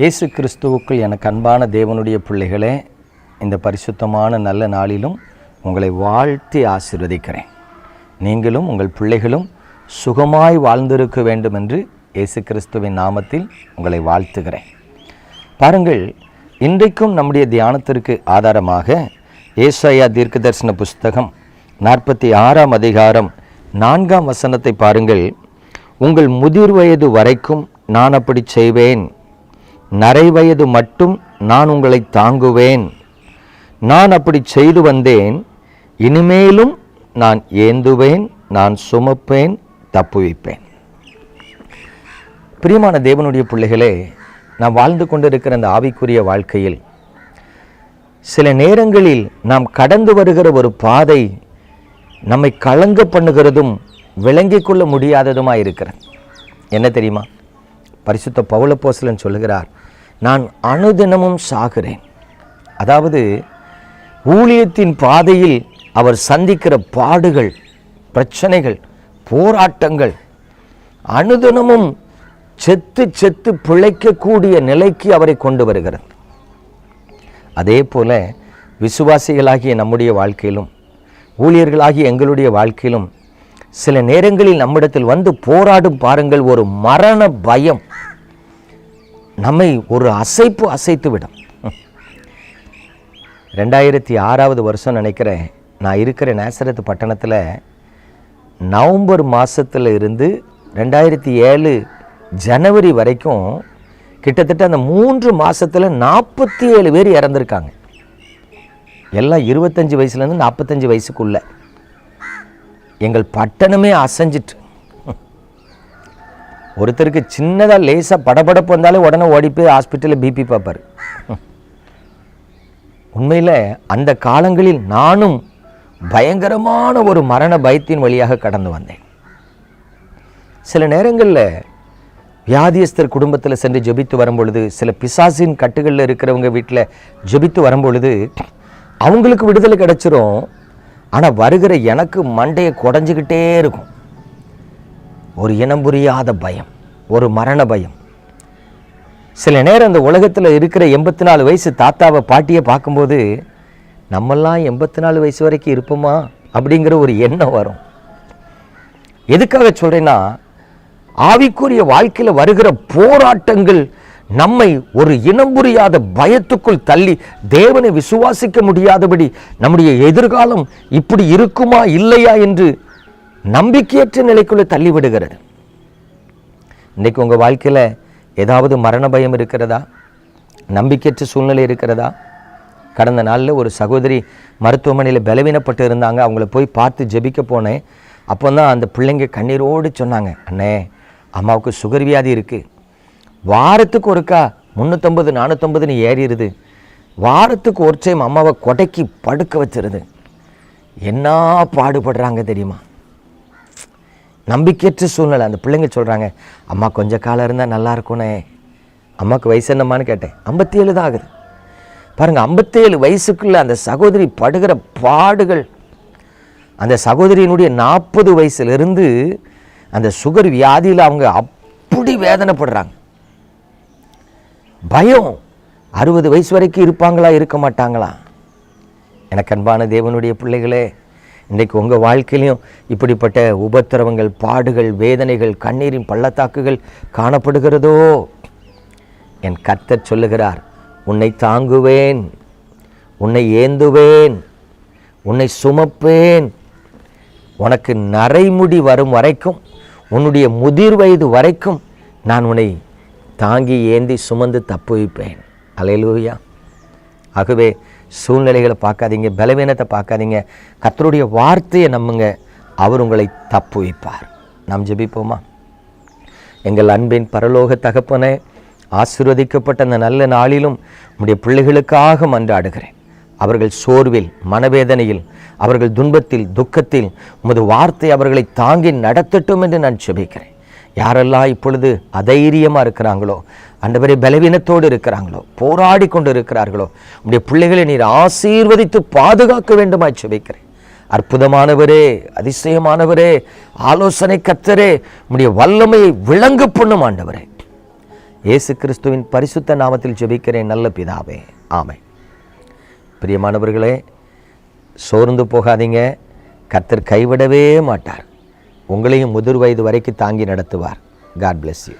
இயேசு கிறிஸ்துவுக்குள் எனக்கு அன்பான தேவனுடைய பிள்ளைகளே இந்த பரிசுத்தமான நல்ல நாளிலும் உங்களை வாழ்த்தி ஆசிர்வதிக்கிறேன். நீங்களும் உங்கள் பிள்ளைகளும் சுகமாய் வாழ்ந்திருக்க வேண்டும் என்று இயேசு கிறிஸ்துவின் நாமத்தில் உங்களை வாழ்த்துகிறேன். பாருங்கள் இன்றைக்கும் நம்முடைய தியானத்திற்கு ஆதாரமாக ஏசாயா தீர்க்கதரிசன புஸ்தகம் நாற்பத்தி ஆறாம் அதிகாரம் நான்காம் வசனத்தை பாருங்கள். உங்கள் முதிர் வயது வரைக்கும் நான் அப்படி செய்வேன். நரைவயது மட்டும் நான் உங்களை தாங்குவேன். நான் அப்படி செய்து வந்தேன். இனிமேலும் நான் ஏந்துவேன் நான் சுமப்பேன் தப்புவிப்பேன். பிரியமான தேவனுடைய பிள்ளைகளே நாம் வாழ்ந்து கொண்டிருக்கிற அந்த ஆவிக்குரிய வாழ்க்கையில் சில நேரங்களில் நாம் கடந்து வருகிற ஒரு பாதை நம்மை கலங்க பண்ணுகிறதும் விளங்கிக் கொள்ள முடியாததுமாக இருக்கிறது. என்ன தெரியுமா? பரிசுத்த பவுலப்போசலன் சொல்லுகிறார் நான் அனுதினமும் சாகிறேன். அதாவது ஊழியத்தின் பாதையில் அவர் சந்திக்கிற பாடுகள் பிரச்சனைகள் போராட்டங்கள் அனுதினமும் செத்து செத்து பிழைக்கக்கூடிய நிலைக்கு அவரை கொண்டு வருகிறது. அதே போல விசுவாசிகளாகிய நம்முடைய வாழ்க்கையிலும் ஊழியர்களாகிய எங்களுடைய வாழ்க்கையிலும் சில நேரங்களில் நம்மிடத்தில் வந்து போராடும் பாருங்கள் ஒரு மரண பயம் நம்மை ஒரு அசைப்பு அசைத்து விடும். ரெண்டாயிரத்தி ஆறாவது வருஷம் நினைக்கிறேன். நான் இருக்கிற நேசரத்து பட்டணத்தில் நவம்பர் மாதத்தில் இருந்து ரெண்டாயிரத்தி ஏழு ஜனவரி வரைக்கும் கிட்டத்தட்ட அந்த மூன்று மாதத்தில் நாற்பத்தி ஏழு பேர் இறந்துருக்காங்க. எல்லாம் இருபத்தஞ்சி வயசுலேருந்து நாற்பத்தஞ்சு வயசுக்குள்ள. எங்கள் பட்டணமே அசைஞ்சிட்டு ஒருத்தருக்கு சின்னதாக லேசாக படபடப்பு வந்தாலே உடனே ஓடி போய் ஹாஸ்பிட்டலில் பிபி பார்ப்பார். உண்மையில் அந்த காலங்களில் நானும் பயங்கரமான ஒரு மரண பயத்தின் வழியாக கடந்து வந்தேன். சில நேரங்களில் வியாதியஸ்தர் குடும்பத்தில் சென்று ஜெபித்து வரும்பொழுது சில பிசாசின் கட்டுகளில் இருக்கிறவங்க வீட்டில் ஜெபித்து வரும்பொழுது அவங்களுக்கு விடுதலை கிடைச்சிரும். ஆனால் வருகிற எனக்கு மண்டையை குடஞ்சிக்கிட்டே இருக்கும். ஒரு இனம் புரியாத பயம் ஒரு மரண பயம். சில நேரம் இந்த உலகத்தில் இருக்கிற எண்பத்தி நாலு வயசு தாத்தாவை பாட்டியை பார்க்கும்போது நம்மெல்லாம் எண்பத்தி நாலு வயசு வரைக்கும் இருப்போமா? அப்படிங்கிற ஒரு எண்ணம் வரும். எதுக்காக சொல்கிறேன்னா ஆவிக்குரிய வாழ்க்கையில் வருகிற போராட்டங்கள் நம்மை ஒரு இனம் புரியாத பயத்துக்குள் தள்ளி தேவனை விசுவாசிக்க முடியாதபடி நம்முடைய எதிர்காலம் இப்படி இருக்குமா இல்லையா என்று நம்பிக்கையற்ற நிலைக்குள்ளே தள்ளிவிடுகிறது. இன்றைக்கு உங்கள் வாழ்க்கையில் ஏதாவது மரண பயம் இருக்கிறதா? நம்பிக்கையற்ற சூழ்நிலை இருக்கிறதா? கடந்த நாளில் ஒரு சகோதரி மருத்துவமனையில் பலவீனப்பட்டு இருந்தாங்க. அவங்கள போய் பார்த்து ஜெபிக்க போனேன். அப்போ தான் அந்த பிள்ளைங்க கண்ணீரோடு சொன்னாங்க அண்ணே அம்மாவுக்கு சுகர் வியாதி இருக்குது வாரத்துக்கு ஒருக்கா முந்நூற்றம்பது நானூற்றம்பதுன்னு ஏறிடுது. வாரத்துக்கு ஒரு டைம் அம்மாவை கொடைக்கு படுக்க வச்சிருது. என்ன பாடுபடுறாங்க தெரியுமா? நம்பிக்கையற்ற சூழ்நிலை. அந்த பிள்ளைங்க சொல்கிறாங்க அம்மா கொஞ்சம் காலம் இருந்தால் நல்லா இருக்கும்னே. அம்மாவுக்கு வயசு என்னம்மான்னு கேட்டேன். ஐம்பத்தி ஏழு தான் ஆகுது. பாருங்கள் ஐம்பத்தேழு வயசுக்குள்ளே அந்த சகோதரி படுகிற பாடுகள் அந்த சகோதரியினுடைய நாற்பது வயசுலேருந்து அந்த சுகர் வியாதியில் அவங்க அப்படி வேதனைப்படுறாங்க. பயம். அறுபது வயசு வரைக்கும் இருப்பாங்களா இருக்க மாட்டாங்களா? எனக்கு அன்பான தேவனுடைய பிள்ளைகளே இன்றைக்கு உங்கள் வாழ்க்கையிலையும் இப்படிப்பட்ட உபத்திரவங்கள் பாடுகள் வேதனைகள் கண்ணீரின் பள்ளத்தாக்குகள் காணப்படுகிறதோ? என் கர்த்தர் சொல்லுகிறார் உன்னை தாங்குவேன் உன்னை ஏந்துவேன் உன்னை சுமப்பேன். உனக்கு நரைமுடி வரும் வரைக்கும் உன்னுடைய முதிர் வயது வரைக்கும் நான் உன்னை தாங்கி ஏந்தி சுமந்து தப்பு வைப்பேன் அலையலூயா ஆகவே சூழ்நிலைகளை பார்க்காதீங்க பலவீனத்தை பார்க்காதீங்க. கத்தருடைய வார்த்தையை நம்புங்க. அவர் உங்களை தப்பு வைப்பார் நாம் ஜெபிப்போமா? எங்கள் அன்பின் பரலோக தகப்பனே ஆசீர்வதிக்கப்பட்ட அந்த நல்ல நாளிலும் உடைய பிள்ளைகளுக்காக மன்றாடுகிறேன். அவர்கள் சோர்வில் மனவேதனையில் அவர்கள் துன்பத்தில் துக்கத்தில் உமது வார்த்தை அவர்களை தாங்கி நடத்தட்டும் என்று நான் செபிக்கிறேன் யாரெல்லாம் இப்பொழுது அதைரியமாக இருக்கிறாங்களோ அண்டவரே பலவீனத்தோடு இருக்கிறாங்களோ போராடி கொண்டு இருக்கிறார்களோ உடைய பிள்ளைகளை நீர் ஆசீர்வதித்து பாதுகாக்க வேண்டுமாய் செபிக்கிறேன் அற்புதமானவரே அதிசயமானவரே ஆலோசனை கத்தரே உடைய வல்லமையை விளங்கு பண்ணும் ஆண்டவரே. இயேசு கிறிஸ்துவின் பரிசுத்த நாமத்தில் ஜெபிக்கிறேன் நல்ல பிதாவே. ஆமை பிரியமானவர்களே சோர்ந்து போகாதீங்க. கத்தர் கைவிடவே மாட்டார். உங்களையும் முதிர் வயது வரைக்கும் தாங்கி நடத்துவார். God bless you